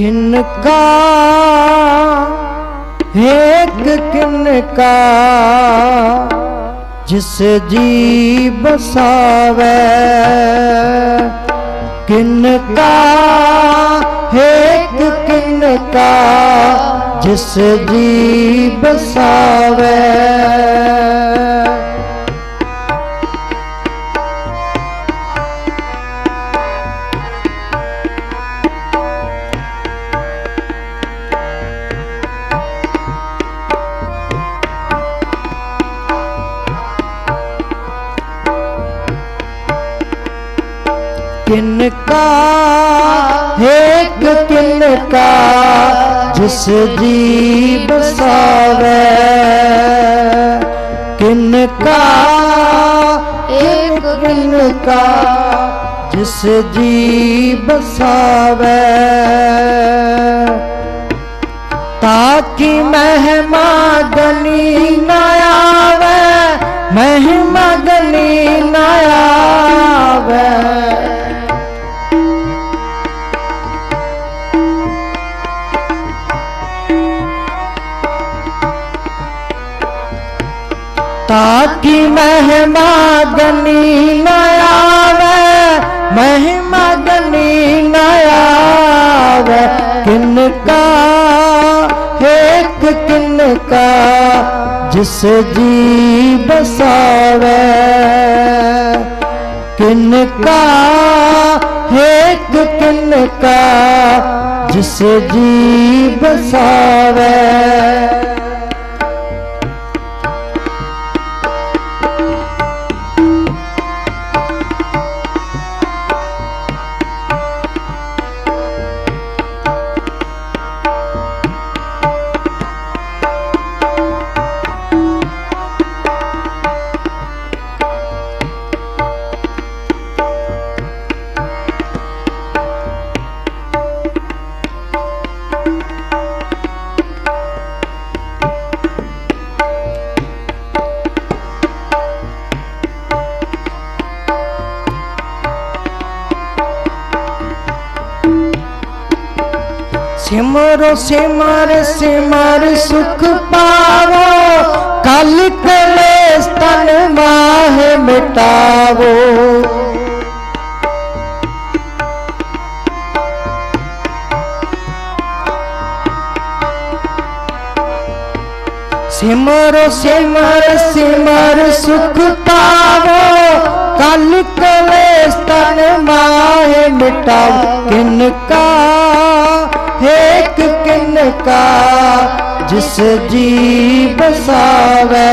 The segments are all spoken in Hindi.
किनका? एक किनका? जिस जी बसावे किनका? एक किनका? जिस जी बसावे किनका एक किनका जिस जी बसावे किनका एक किनका जिस जी बसावे ताकि महिमा गनी न आवे, महिमा गनी ताकि महिमा गनी न आवे, महिमा गनी न आवे। किनका, एक किनका, जिस जी बसावे किनका, एक किनका, जिस जी बसावे सिमरो सिमर सिमर सुख पावो। कल कलेश तन माह मिटावो। सिमरो सिमर सिमर सुख पावो। कल कलेश तन माह मिटावो। किनका एक किनका जिस जी बसावे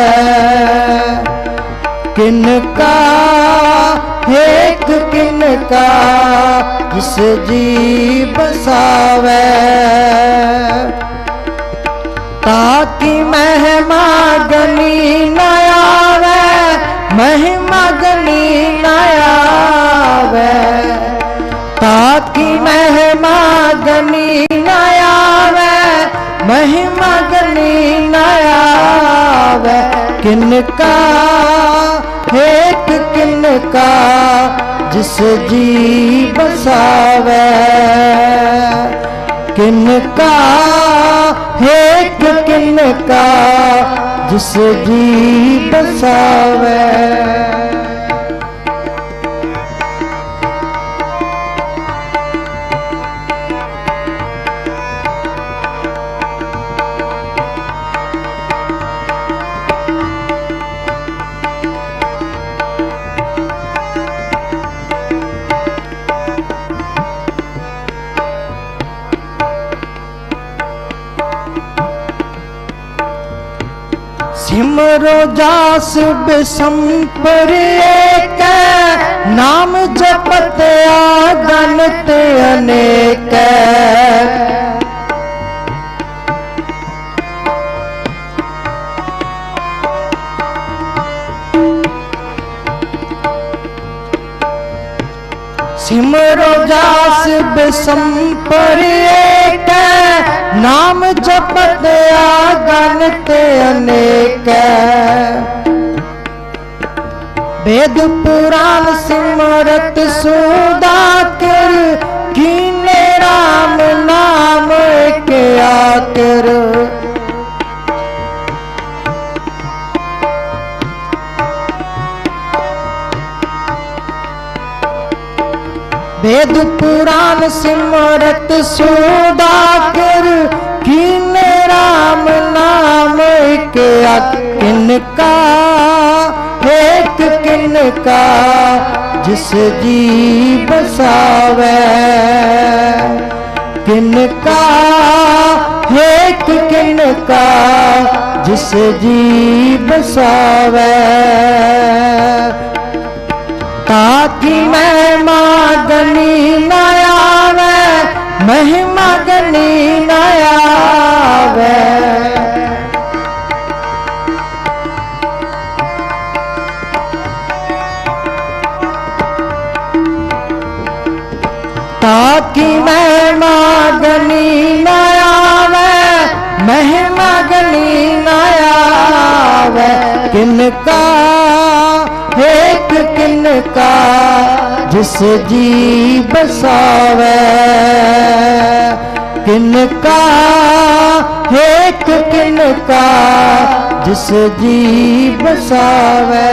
किनका एक किनका जिस जी बसावे ताकि महिमा गनी न आवे, महिमा गनी न आवे। ताकि महिमा गनी महिमा गनी न आवे किनका? एक किनका जिस जी बसावे। किनका? एक किनका जिस जी बसावे। सिमरो जास बिसंपर एक नाम जपत आगनत अनेक। सिमरो जास बिसंपर एक नाम जपत गन ते अनेक। वेद पुराण सिमरत सुदा कर, कीने राम नाम के आकर। वेद पुराण सिमरत सुदा के किनका एक किनका जिस जी बसावे किनका एक किनका जिस जी बसावे ताकि मैं मागनी न आवे, महिमा गनी न महिमा गनी न आवे किनका एक किनका जिस जी बसावे किनका एक किनका जिस जी बसावे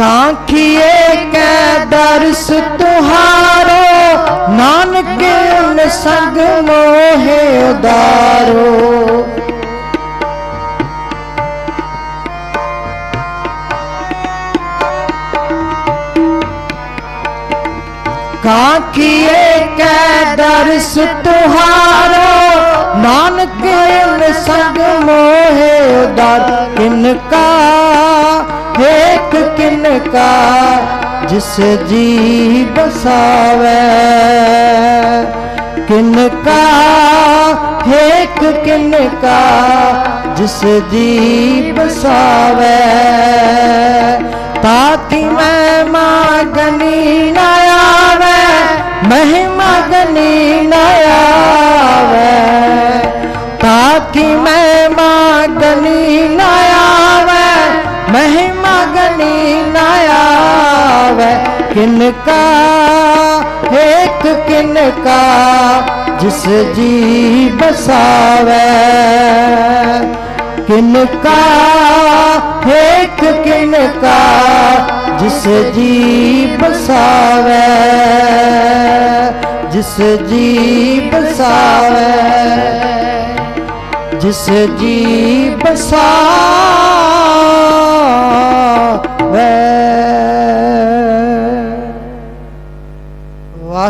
कांखिए के दर्श तुहारो नानक उन संग मोहे उदारो। कांखिए के दर्श तुहारो नानक उन संग मोहे उदार। किनका एक किनका जिस जी बसावे? किनका एक किनका जिस जी बसावे? ताकि मैं मागनी न आवे, महिमा गनी न किनका, एक किनका, जिस जी बसावे। किनका, एक किनका, जिस जी बसावे। जिस जी बसावे। जिस जी बसावे।